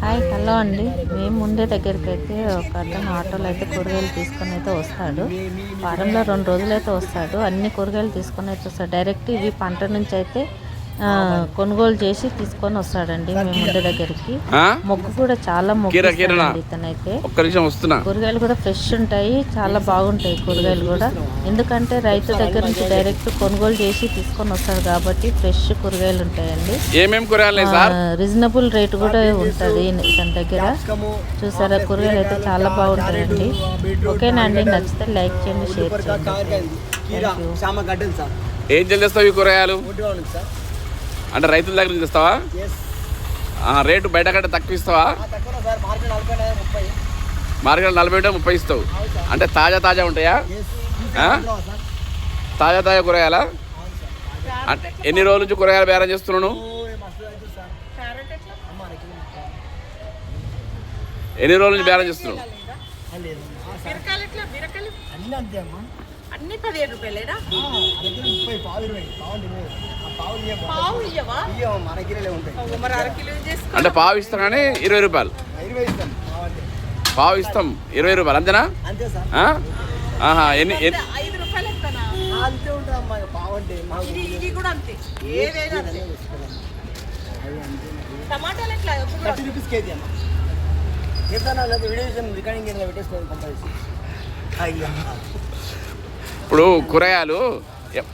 Hi hello అండి. మేము ఉండే దగ్గరికి అయితే ఒక అతను ఆటోలో అయితే కూరగాయలు తీసుకొని అయితే వస్తాడు. వారంలో రెండు రోజులు అయితే వస్తాడు. అన్ని కూరగాయలు తీసుకొని అయితే వస్తాడు. డైరెక్ట్ ఇవి పంట నుంచి అయితే కొనుగోలు చేసి తీసుకొని వస్తాడండి మేము ఉండే దగ్గరికి? మొగ్గు కూడా చాలా మొగ్గు ఇతనైతే. ఒక్క నిమిషం వస్తున్నా. కూరగాయలు కూడా ఫ్రెష్ ఉంటాయి చాలా బాగుంటాయి కూరగాయలు కూడా. ఎందుకంటే రైతు దగ్గర నుంచి డైరెక్ట్ కొనుగోలు చేసి తీసుకొని వస్తాడు కాబట్టి ఫ్రెష్ కూరగాయలు ఉంటాయండి. ఏమేం కూరగాయలు సార్? రీజనబుల్ రేట్ కూడా ఉంటుంది తన దగ్గర. చూసారా కూరగాయలు అయితే చాలా బాగుంటాయండి. ఓకేనా అండి? నచ్చితే లైక్ చేయండి షేర్ చేయండి. ఏం చెల్లిస్తావు ఈ కూరగాయలు? అంటే రైతుల దగ్గర నుంచి ఆ, రేటు బయట కంటే తక్కువ ఇస్తావా? తక్కువ సార్ మార్కెట్ నలభై ఉంటే ముప్పై ఇస్తావు. అంటే తాజా తాజా ఉంటాయా? తాజా తాజా కూరగాయలా? అవును సార్. అంటే ఎన్ని రోజుల నుంచి కూరగాయలు బేరం చేస్తున్నాను? ఎన్ని రోజుల నుంచి బేరం చేస్తున్నావు? అన్నీ పదిహేను రూపాయలేనా? పావు ఇయ్యవా? మరి చేసుకో. అంటే పావు ఇస్తాం కానీ ఇరవై రూపాయలు. పావు ఇస్తాం ఇరవై రూపాయలు. అంతేనా? అంతే సార్. ఆ? ఆహా ఎన్ని ఐదు రూపాయలు ఎత్తానా ఆ, అంతే ఉంటుంది అమ్మా ఇక పావు అంటే మాకు ఇది ఇది కూడా అంతే. ఏదైనా అంతే. అవి అంతే. టమాటాలు ఎట్లా? ఒక కూడా థర్టీ రూపీస్ కేజీ అమ్మా. చెప్తాను లేదా వీడియో రికార్డింగ్ ఏదైనా పెట్టేసుకోవాలి అయ్యా. ఇప్పుడు కూరగాయలు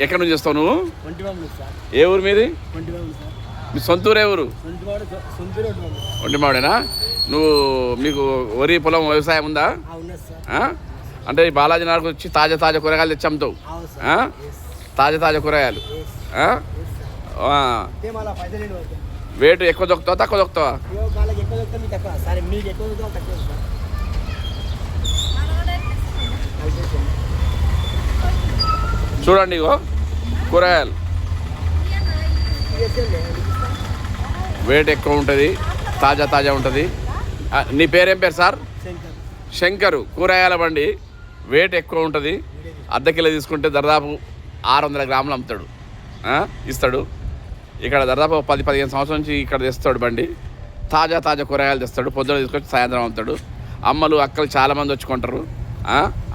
ఎక్కడి నుంచి వస్తావు నువ్వు? ఏ ఊరు మీది? మీ సొంత ఊరు? ఏ ఊరు ఒంటిమాడేనా నువ్వు మీకు వరి పొలం వ్యవసాయం ఉందా? అంటే ఈ బాలాజీ నగర్కి వచ్చి తాజా తాజా కూరగాయలు తెచ్చి అమ్ముతావు తాజా తాజా కూరగాయలు. వేటు ఎక్కువ దొక్కుతావా తక్కువ దొక్కుతావా ఇవ్వ వాళ్ళకి ఎక్కువ దొరికితే మీకు తక్కువ సరే మీకు ఎక్కువ దొరికితే తక్కువ సార్ కలిపేసేయండి. చూడండి ఇగో కూరగాయలు. వేట్ ఎక్కువ ఉంటుంది తాజా తాజా ఉంటుంది. నీ పేరేం పేరు సార్? శంకర్. కూరగాయల బండి వెయిట్ ఎక్కువ ఉంటుంది. అర్ధ కిలో తీసుకుంటే దాదాపు ఆరు వందల గ్రాములు అమ్ముతాడు? ఇస్తాడు. ఇక్కడ దాదాపు పది పదిహేను సంవత్సరం నుంచి ఇక్కడ తెస్తాడు బండి. తాజా తాజా కూరగాయలు తెస్తాడు. పొద్దున తీసుకొచ్చి సాయంత్రం అమ్ముతాడు. అమ్మలు అక్కలు చాలామంది వచ్చుకుంటారు?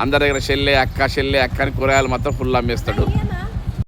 అందరి దగ్గర చెల్లె అక్క చెల్లె అక్క అని కూరగాయలు మొత్తం ఫుల్ అమ్మేస్తాడు.